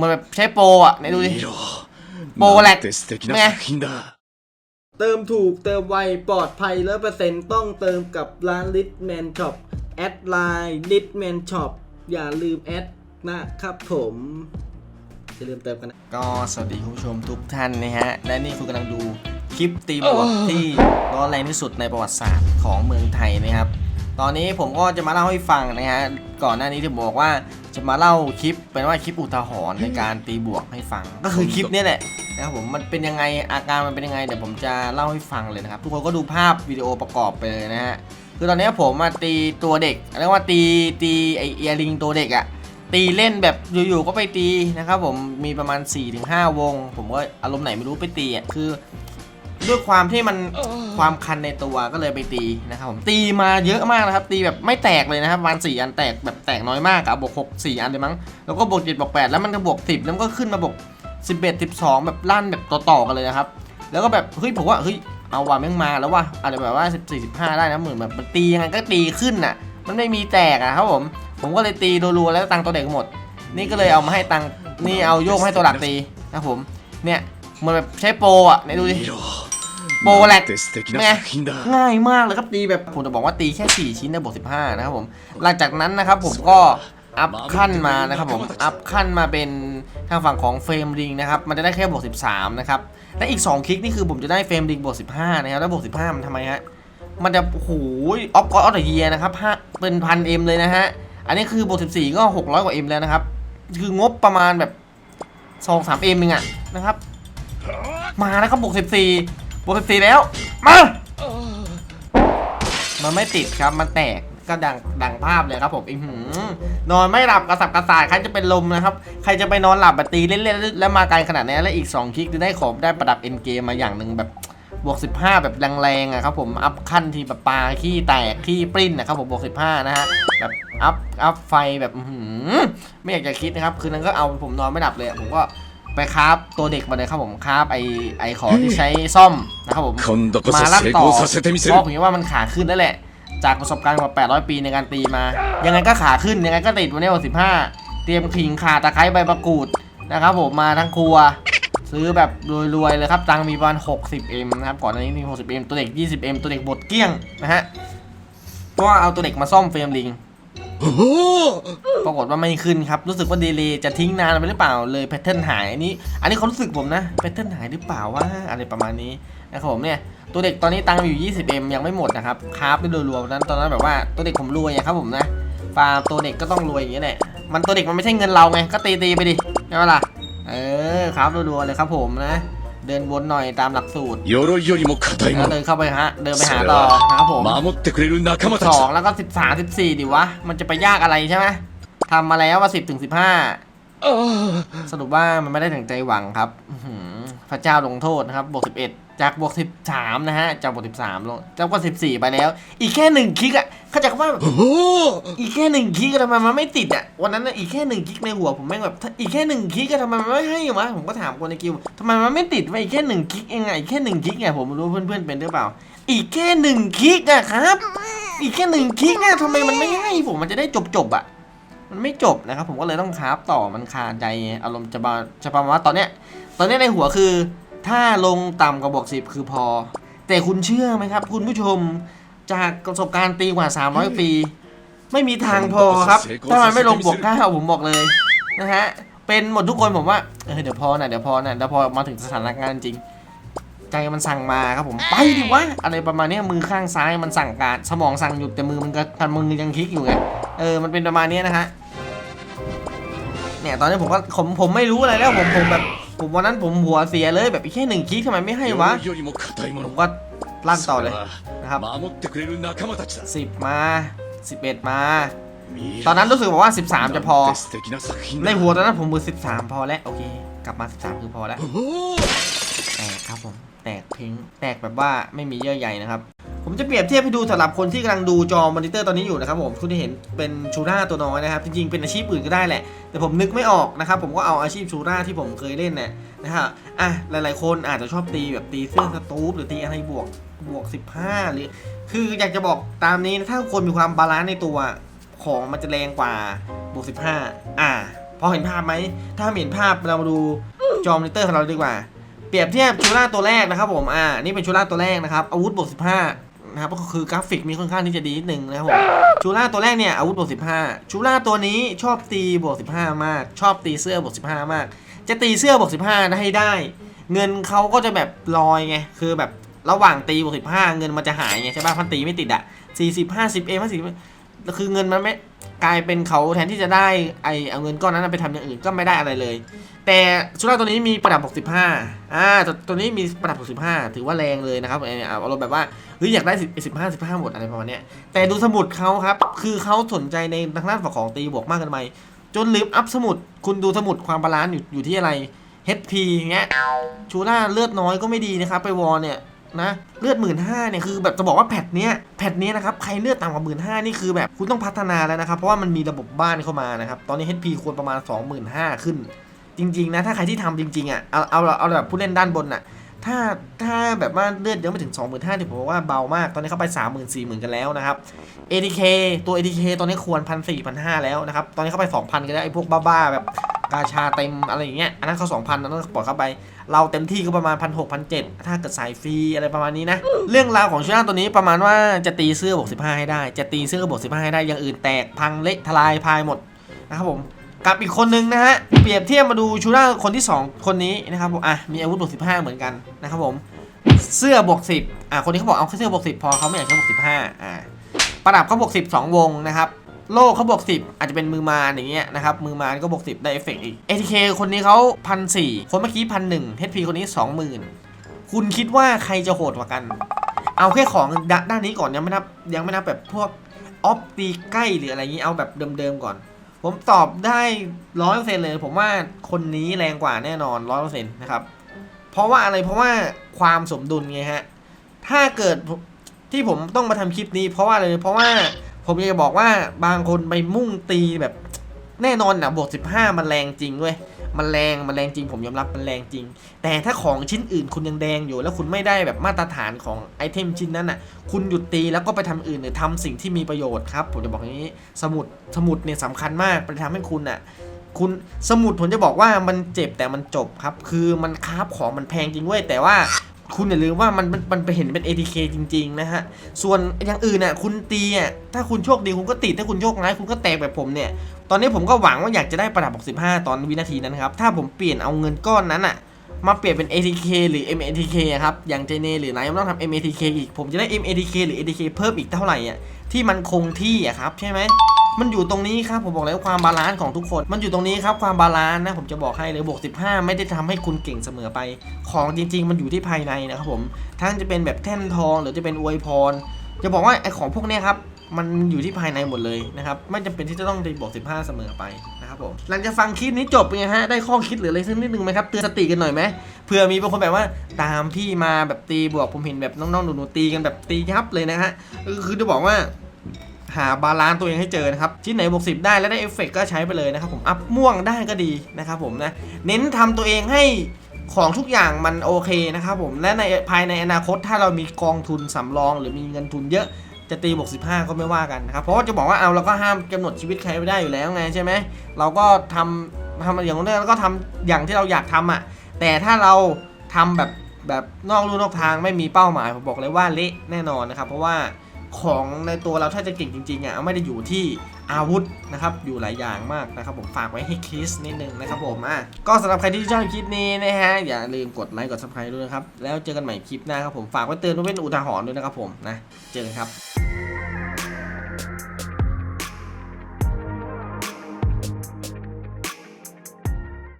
มันแบบใช้โปรอะไหนดูดิโปรแหลกไงเติมถูกเติมไวปลอดภัยร้อเปอร์เซ็นต์ต้องเติมกับร้านลิทแมนช็อปแอดไลน์ลิทแมนช็อปอย่าลืมแอดนะครับผมจะลืมเติมกันนะก็สวัสดีคุณผู้ชมทุกท่านนะฮะ และนี่คุณกำลังดูคลิปตีบทที่ร้อนแรงที่สุดในประวัติศาสตร์ของเมืองไทยนะครับ ตอนนี้ผมก็จะมาเล่าให้ฟังนะฮะ ก่อนหน้านี้ที่บอกว่า จะมาเล่าคลิปเป็นว่าคลิปอุทาหรณ์ในการตีบวกให้ฟัง ก็คือคลิปเนี้แหละนะครับผมมันเป็นยังไงอาการมันเป็นยังไงเดี๋ยวผมจะเล่าให้ฟังเลยนะครับ ทุกคนก็ดูภาพวิดีโอประกอบไปเลยนะฮะคือตอนนี้ผมมาตีตัวเด็กเรียกว่าตีตีไอเอียริงตัวเด็กอะตีเล่นแบบอยู่ๆก็ไปตีนะครับผมมีประมาณ 4-5 วง ผมก็อารมณ์ไหนไม่รู้ไปตีอะคือ ด้วยความที่มันความคันในตัวก็เลยไปตีนะครับผมตีมาเยอะมากนะครับ ตีแบบไม่แตกเลยนะครับประมาณ4อันแตกแบบแตกน้อยมากอะบวก6 4อันเลยมั้งแล้วก็บวก7บวก8แล้วมันก็บวก10แล้วมันก็ขึ้นมาบวก11 12แบบลั่นแบบต่อๆกันเลยนะครับ แล้วก็แบบเฮ้ยผมว่าเฮ้ยเอาว่ะแม่งมาแล้วว่ะอาจจะแบบว่า14 15ได้นะเหมือนแบบมันตียังไงก็ตีขึ้นน่ะ มันไม่มีแตกอะครับผมผมก็เลยตีรัวๆแล้วตังค์ตัวเด็กหมด นี่ก็เลยเอามาให้ตังค์นี่เอาโยกมาให้ตัวหลักตีนะครับผมเนี่ยเหมันแบบใช้โปรอะไหนดูดิ見ろ โปแลกแม่ง่ายมากเลยครับตีแบบผมจะบอกว่าตีแค่ 4 ชิ้นได้บวก15 นะครับผม หลังจากนั้นนะครับผมก็อัพขั้นมานะครับผม อัพขั้นมาเป็นทางฝั่งของเฟรมริงนะครับ มันจะได้แค่บวก13 นะครับ และอีก 2 คลิกนี่คือผมจะได้เฟรมริงบวก15 นะครับ แล้วบวก15 มันทำไมฮะ มันจะโอ้โหออฟกอดออฟเดอะเยียนะครับห้าเป็นพันเอ็มเลยนะฮะ อันนี้คือบวก14 ก็ 600 กว่าเอ็มแล้วนะครับ คืองบประมาณแบบ2-3เอ็มเองอะนะครับ มาแล้วครับบวก14 บวก14แล้วมามันไม่ติดครับมันแตกก็ดังดังภาพเลยครับผมอื้อหืนอนไม่หลับกระสับกระส่ายใครจะเป็นลมนะครับ ใครจะไปนอนหลับแบบตีเล่นๆแล้วมาไกลขนาดนี้แล้วอีก 2 คลิกจะได้ของได้ประดับเอ็นเกมมาอย่างหนึ่งแบบบวก 15 แบบแรงๆอะครับผมอัพขั้นทีแบบปลาขี้แตกขี้ปริ้นนะครับผมบวก 15 นะฮะแบบอัพอัพไฟแบบอื้อหือไม่อยากจะคิดนะครับ คืนนั้นก็เอาผมนอนไม่หลับเลยผมก็ ไปครับตัวเด็กมาเลยครับผมครับไอไอขอที่ใช้ซ่อมนะครับผมมาลักต่อเพราะผมว่ามันขาขึ้นแล้วแหละ จากประสบการณ์กว่า 800 ปีในการตีมา ยังไงก็ขาขึ้นยังไงก็ติดวันนี้วันสิบห้าเตรียมขิงขาตะไคร้ใบประกูดนะครับผมมาทั้งครัว ซื้อแบบรวยๆเลยครับตังมีประมาณ 60m นะครับก่อนหน้านี้มี 60m ตัวเด็ก 20m ตัวเด็กบดเกี้ยงนะฮะก็เอาตัวเด็กมาซ่อมเฟรมลิง ปรากฏว่าไม่ขึ้นครับ รู้สึกว่าดีเลย์จะทิ้งนานไปหรือเปล่าเลยแพทเทิร์นหายอันนี้ อันนี้เขารู้สึกผมนะแพทเทิร์นหายหรือเปล่าว่าอะไรประมาณนี้นะครับผมเนี่ยตัวเด็กตอนนี้ตังค์อยู่ 20M ยังไม่หมดนะครับคราฟไปรวมๆนั้นตอนนั้นแบบว่าตัวเด็กผมรวยอะครับผมนะฟาร์มตัวเด็กก็ต้องรวยอย่างเนี้ยแหละมันตัวเด็กมันไม่ใช่เงินเราไงก็ตีตีๆไปดิใช่ไหมล่ะเออคราฟรัวๆเลยครับผมนะ เดินวนหน่อยตามหลักสูตรเดินเข้าไปฮะ เดินไปหาต่อนะครับผมสองแล้วก็สิบสามสิบสี่ดิวะ มันจะไปยากอะไรใช่ไหมทำมาแล้วว่าสิบถึงสิบห้าสรุปว่ามันไม่ได้ถึงใจหวังครับพระเจ้าลงโทษนะครับบวกสิบเอ็ด จากบวกสิบสามนะฮะ จากบวกสิบสามลงจากบวกสิบสี่ไปแล้ว อีกแค่หนึ่งคลิกอะเข้าใจคำว่าแบบおおอีกแค่หนึ่งคลิกอะทำไมมันไม่ติดอะวันนั้นนะอีกแค่หนึ่งคลิกในหัวผมแม่งแบบอีกแค่หนึ่งคลิกอะทำไมมันไม่ให้วะผมก็ถามคนในกิวทำไมมันไม่ติดวะอีกแค่หนึ่งคลิกเองอะอีกแค่หนึ่งคลิกไงผมไม่รู้เพื่อนๆเป็นหรือเปล่า อีกแค่หนึ่งคลิกอะครับ อีกแค่หนึ่งคลิกอะทำไมมันไม่ให้ผมมันจะได้จบจบๆอะมันไม่จบนะครับผมก็เลยต้องคราฟต่อมันคาใจอารมณ์จะมาจะประมาณว่าตอนเนี้ยตอนเนี้ยในหัวคือ ถ้าลงต่ำกว่าบวกสิบคือพอ แต่คุณเชื่อไหมครับ คุณผู้ชมจากประสบการณ์ตีกว่า 300 ปี ไม่มีทางพอครับ ถ้ามันไม่ลงบวกเก้าผมบอกเลยนะฮะเป็นหมดทุกคนผมว่าเออเดี๋ยวพอนะเดี๋ยวพอนะเดี๋ยวพอมาถึงสถานการณ์จริงใจมันสั่งมาครับผมไปดิวะอะไรประมาณเนี้ยมือข้างซ้ายมันสั่งการสมองสั่งหยุดแต่มือมันก็แต่มือยังคลิกอยู่ไงเออมันเป็นประมาณเนี้ยนะฮะเนี่ยตอนนี้ผมก็ผมผมไม่รู้อะไรแล้วผมผมแบบ ผมวันนั้นผมหัวเสียเลยแบบแค่หนึ่งคลิกทำไมไม่ให้วะผมก็ลั่งต่อเลยนะครับสิบมาสิบเอ็ดมา ตอนนั้นรู้สึกว่า 13 จะพอในหัวตอนนั้นผมมือ 13 พอแล้วโอเค กลับมา 13 คือพอแล้วแตกครับผมแตกพิงแตกแบบว่าไม่มีเยื่อใยนะครับ ผมจะเปรียบเทียบให้ดูสำหรับคนที่กำลังดูจอมอนิเตอร์ตอนนี้อยู่นะครับผมคุณจะเห็นเป็นชูร่าตัวน้อยนะครับ จริงๆเป็นอาชีพอื่นก็ได้แหละ แต่ผมนึกไม่ออกนะครับ ผมก็เอาอาชีพชูร่าที่ผมเคยเล่นเนี่ยนะฮะอะหลายๆ คนอาจจะชอบตีแบบตีเสื้อสตูปหรือตีอะไรบวกบวก 15 หรือ คืออยากจะบอกตามนี้นะถ้าคนมีความบาลานซ์ในตัวของมันจะแรงกว่าบวก 15 อ่าพอเห็นภาพไหมถ้าไม่เห็นภาพเรามาดูจอมอนิเตอร์ของเราดีกว่าเปรียบเทียบชูล่าตัวแรกนะครับผม อ่า นี่เป็นชูล่าตัวแรกนะครับ อาวุธบวก15 นะครับก็คือกราฟิกมีค่อนข้างที่จะดีนิดนึงนะครับผมชูล่าตัวแรกเนี่ยอาวุธบวก15 ชูล่าตัวนี้ชอบตีบวก15 มาก ชอบตีเสื้อบวก15 มาก จะตีเสื้อบวก15ให้ได้ เงินเขาก็จะแบบลอยไงคือแบบระหว่างตีบวก15 เงินมันจะหายไงใช่ป่ะพันตีไม่ติดอะ40 50เอ็ม50 คือเงินมันไม่กลายเป็นเขาแทนที่จะได้ไอเอาเงินก้อนนั้นไปทำอย่างอื่นก็ไม่ได้อะไรเลย แต่ชุดแรกตัวนี้มีประดับ 65อ่าตัวตัวนี้มีประดับ 65 ถือว่าแรงเลยนะครับเอออารมณ์แบบว่าเฮ้ยอยากได้10 15 15หมดอะไรประมาณเนี้ยแต่ดูสมุดเขาครับ คือเขาสนใจในทางด้านฝั่งของตีบวกมากเกินไปจนลืมอัพสมุด คุณดูสมุดความบาลานซ์อยู่อยู่ที่อะไร HP อย่างเงี้ยชูล่าเลือดน้อยก็ไม่ดีนะครับไปวอลเนี่ย นะเลือดหมื่นห้าเนี่ยคือแบบจะบอกว่าแพทเนี้ยแพทเนี้ยนะครับใครเลือดต่ำกว่าหมื่นห้านี่คือแบบคุณต้องพัฒนาแล้วนะครับเพราะว่ามันมีระบบบ้านเข้ามานะครับตอนนี้ HP ควรประมาณ 25,000 ขึ้น จริง ๆ นะ ถ้าใครที่ทำจริงๆอะเอาเอาเอาแบบผู้เล่นด้านบนอะถ้าถ้าแบบว่าเลือดยังไม่ถึง 25,000ที่ผมว่าเบามาก ตอนนี้เข้าไป 30,000 40,000 กันแล้วนะครับ ATK ตัว ATK ตอนนี้ควร1,400 1,500แล้วนะครับ ตอนนี้เข้าไป 2,000 กันแล้วไอ้พวกบ้าๆแบบกาชาเต็มอะไรอย่างเงี้ย อันนั้นเขา2,000นั้นก็ปล่อยเข้าไป เราเต็มที่ก็ประมาณ1,600 1,700ถ้าเกิดสายฟรีอะไรประมาณนี้นะ เรื่องราวของชูน่าตัวนี้ประมาณว่าจะตีเสื้อบวก15ให้ได้ จะตีเสื้อบวก15ให้ได้อย่างอื่นแตกพังเละทลายพายหมดนะครับผมกับอีกคนนึงนะฮะ เปรียบเทียบมาดูชูน่าคนที่ 2 คนนี้นะครับผมอะมีอาวุธบวก15เหมือนกันนะครับผมเสื้อบวก10อะคนนี้เขาบอกเอาแค่เสื้อบวก10 พอเขาไม่อยากใช้บวก15อะประดับเขาบวก10 2วงนะครับ โล่เขาบวก10 อาจจะเป็นมือมารอย่างเงี้ยนะครับ มือมารก็บวก10 ได้เอฟเฟกต์อีก ATK คนนี้เขาพันสี่คนเมื่อกี้พันหนึ่ง HP คนนี้ 20,000 คุณคิดว่าใครจะโหดกว่ากัน เอาแค่ของดด้านนี้ก่อนยังไม่นับยังไม่นับแบบพวกออฟตีใกล้หรืออะไรอย่างงี้เอาแบบเดิมๆก่อน ผมตอบได้ร้อยเปอร์เซ็นต์เลย ผมว่าคนนี้แรงกว่าแน่นอนร้อยเปอร์เซ็นต์นะครับ เพราะว่าอะไรเพราะว่าความสมดุลไงฮะ ถ้าเกิดที่ผมต้องมาทำคลิปนี้ เพราะว่าอะไรเพราะว่า ผมอยากจะบอกว่าบางคนไปมุ่งตีแบบแน่นอนนะบวก 15 มันแรงจริงเว้ย มันแรงมันแรงจริง ผมยอมรับมันแรงจริง แต่ถ้าของชิ้นอื่นคุณยังแดงอยู่ แล้วคุณไม่ได้แบบมาตรฐานของไอเทมชิ้นนั้นอะ คุณหยุดตีแล้วก็ไปทำอื่นหรือทำสิ่งที่มีประโยชน์ครับ ผมจะบอกอย่างนี้ สมุดสมุดเนี่ยสำคัญมากไปทำให้คุณอะคุณสมุดผมจะบอกว่ามันเจ็บแต่มันจบครับ คือมันคาบของมันแพงจริงเว้ยแต่ว่า คุณอย่าลืมว่ามันมันมันไปเห็นเป็น ATK จริง ๆ นะฮะ ส่วนอย่างอื่นน่ะคุณตีอะถ้าคุณโชคดีคุณก็ติด ถ้าคุณโชคร้ายคุณก็แตกแบบผมเนี่ย ตอนนี้ผมก็หวังว่าอยากจะได้ประดับ 65 ตอนวินาทีนั้นครับ ถ้าผมเปลี่ยนเอาเงินก้อนนั้นอะ มาเปลี่ยนเป็น ATK หรือ MATK อะครับ อย่างเจเนหรือไหนไม่ต้องทำ MATK อีก ผมจะได้ MATK หรือ ATK เพิ่มอีกเท่าไหร่อะ ที่มันคงที่อะครับใช่ไหม มันอยู่ตรงนี้ครับผมบอกแล้วความบาลานซ์ของทุกคนมันอยู่ตรงนี้ครับความบาลานซ์นะผมจะบอกให้เลยบวก15 ไม่ได้ทำให้คุณเก่งเสมอไป ของจริง ๆ มันอยู่ที่ภายในนะครับผมทั้งจะเป็นแบบแท่นทองหรือจะเป็นอวยพร จะบอกว่าไอของพวกนี้ครับมันอยู่ที่ภายในหมดเลยนะครับไม่จำเป็นที่จะต้องไปบวก 15 เสมอไปนะครับผมหลังจากฟังคลิปนี้จบเป็นไงฮะได้ข้อคิดหรืออะไรสักนิดนึงไหมครับเตือนสติกันหน่อยไหมเผื่อมีบางคนแบบว่าตามพี่มาแบบตีบวกผมเห็นแบบน้องๆหนูๆตีกันแบบตียับเลยนะฮะคือจะบอกว่า หาบาลานซ์ตัวเองให้เจอนะครับชิ้นไหนบวกสิบได้แล้วได้เอฟเฟกก็ใช้ไปเลยนะครับผมอัพม่วงได้ก็ดีนะครับผมนะเน้นทำตัวเองให้ของทุกอย่างมันโอเคนะครับผมและในภายในอนาคตถ้าเรามีกองทุนสำรอง หรือมีเงินทุนเยอะจะตีบวก15 ก็ไม่ว่ากันนะครับเพราะว่าจะบอกว่าเอาเราก็ห้ามกำหนดชีวิตใครไม่ได้อยู่แล้วไงใช่ไหมเราก็ทำทำอย่างนั้นแล้วก็ทำอย่างที่เราอยากทำอะแต่ถ้าเราทำแบบแบบนอกลู่นอกทางไม่มีเป้าหมายผมบอกเลยว่าเละแน่นอนนะครับเพราะว่า ของในตัวเราถ้าจะเก่งจริงๆอะไม่ได้อยู่ที่อาวุธนะครับอยู่หลายอย่างมากนะครับผมฝากไว้ให้คิสนิดนึงนะครับผมอะก็สำหรับใครที่ชอบคลิปนี้นะฮะอย่าลืมกดไลค์กดซับสไครต์ด้วยนะครับแล้วเจอกันใหม่คลิปหน้าครับผมฝากไว้เตือนไว้เป็นอุทาหรณ์ด้วยนะครับผมนะเจอกันครับ